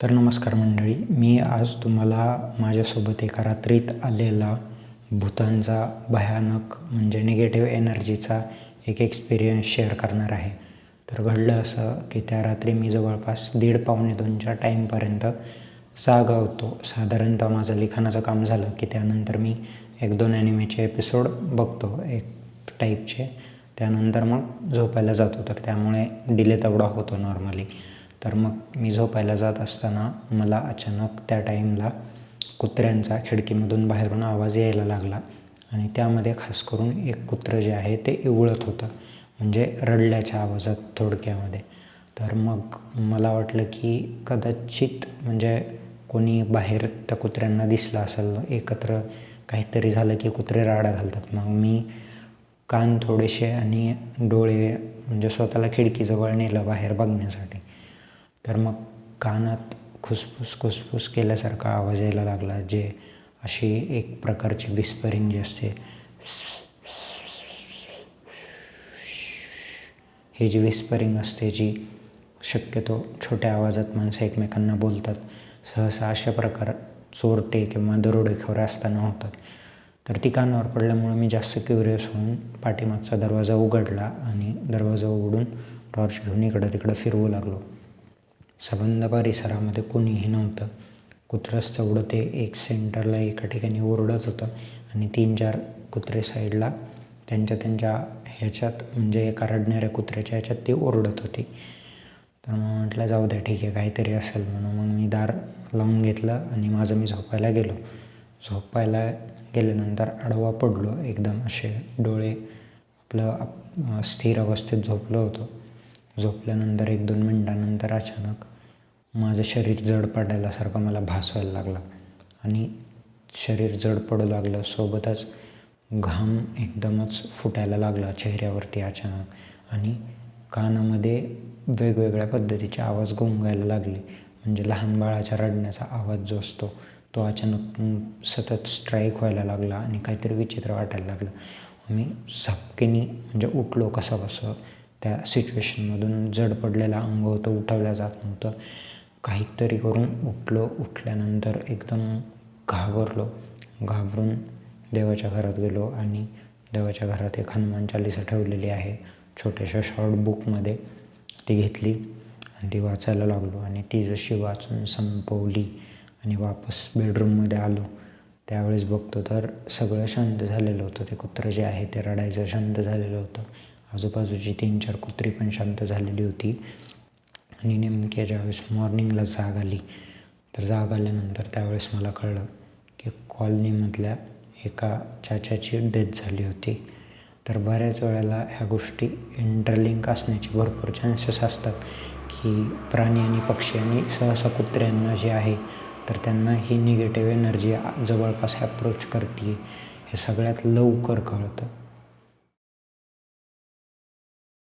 तर नमस्कार मंडळी मी आज तुम्हाला माझ्यासोबत एका रात्रीत आलेला भूतांचा भयानक म्हणजे निगेटिव्ह एनर्जीचा एक एक्सपिरियन्स शेअर करणार आहे. तर घडलं असं की त्या रात्री मी जवळपास दीड पावणे दोनच्या टाईमपर्यंत जागा होतो साधारणतः माझं लिखाणाचं काम झालं की त्यानंतर मी एक दोन ॲनिमेचे एपिसोड बघतो एक टाईपचे त्यानंतर मग झोपायला जातो तर त्यामुळे डिले तेवढा होतो नॉर्मली तर मग मी झोपायला जात असताना मला अचानक त्या टाईमला कुत्र्यांचा खिडकीमधून बाहेरून आवाज यायला लागला. आणि त्यामध्ये खास करून एक कुत्रं जे आहे ते इवळत होतं. म्हणजे रडल्याच्या आवाजात थोडक्यामध्ये. तर मग मला वाटलं की कदाचित म्हणजे कोणी बाहेर त्या कुत्र्यांना दिसलं असेल एकत्र काहीतरी झालं की कुत्रे राडा घालतात. मग मी कान थोडेसे आणि डोळे म्हणजे स्वतःला खिडकीजवळ नेलं बाहेर बघण्यासाठी. तर मग कानात खुसफुस खुसफुस केल्यासारखा आवाज यायला लागला जे अशी एक प्रकारची विस्परिंग जी असते. ही जी विस्परिंग असते जी शक्यतो छोट्या आवाजात माणसं एकमेकांना बोलतात सहसा अशा प्रकार चोरटे किंवा दरोडेखोर असताना होतात. तर ती कानावर पडल्यामुळे मी जास्त क्युरियस होऊन पाठीमागचा दरवाजा उघडला आणि दरवाजा उघडून टॉर्च घेऊन इकडं तिकडं फिरवू लागलो. सबंध परिसरामध्ये कोणीही नव्हतं. कुत्रंच तेवढं ते एक सेंटरला एका ठिकाणी ओरडत होतं आणि तीन चार कुत्रे साईडला त्यांच्या त्यांच्या ह्याच्यात म्हणजे एका रडणाऱ्या कुत्र्याच्या ह्याच्यात ती ओरडत होती. तर मग म्हटलं जाऊ द्या ठीक आहे काहीतरी असेल म्हणून. मग मी दार लावून घेतलं आणि माझं मी झोपायला गेलो. झोपायला गेल्यानंतर आडवा पडलो एकदम असे डोळे आपलं स्थिर अवस्थेत झोपलो होतो. झोपल्यानंतर एक दोन मिनटानंतर अचानक माझं शरीर जड पडायलासारखं मला भास व्हायला लागला. आणि शरीर जड पडू लागलं. सोबतच घाम एकदमच फुटायला लागला चेहऱ्यावरती अचानक. आणि कानामध्ये वेगवेगळ्या पद्धतीचे आवाज गोंगायला लागले. म्हणजे लहान बाळाच्या रडण्याचा आवाज जो असतो तो अचानक सतत स्ट्राईक व्हायला लागला आणि काहीतरी विचित्र वाटायला लागलं. मी झपकेनी म्हणजे उठलो कसं बसं त्या सिच्युएशनमधून जड पडलेलं अंग होतं उठवलं जात नव्हतं. काहीतरी करून उठलो उठल्यानंतर एकदम घाबरलो. घाबरून देवाच्या घरात गेलो आणि देवाच्या घरात एक हनुमान चालिसा ठेवलेली आहे. छोट्याशा शॉर्ट बुकमध्ये ती घेतली आणि ती वाचायला लागलो आणि ती जशी वाचून संपवली आणि वापस बेडरूममध्ये आलो त्यावेळेस बघतो तर सगळं शांत झालेलं होतं. ते कुत्रं जे आहे ते रडायचं शांत झालेलं होतं. आजूबाजूची तीन चार कुत्री पण शांत झालेली होती. आणि नेमक्या ज्यावेळेस मॉर्निंगला जाग आली तर जाग आल्यानंतर त्यावेळेस मला कळलं की कॉलनीमधल्या एका चाच्याची डेथ झाली होती. तर बऱ्याच वेळेला ह्या गोष्टी इंटरलिंक असण्याचे भरपूर चान्सेस असतात की प्राणी आणि पक्षी आणि सहसा कुत्र्यांना जे आहे तर त्यांना ही निगेटिव्ह एनर्जी जवळपास ॲप्रोच करते हे सगळ्यात लवकर कळतं.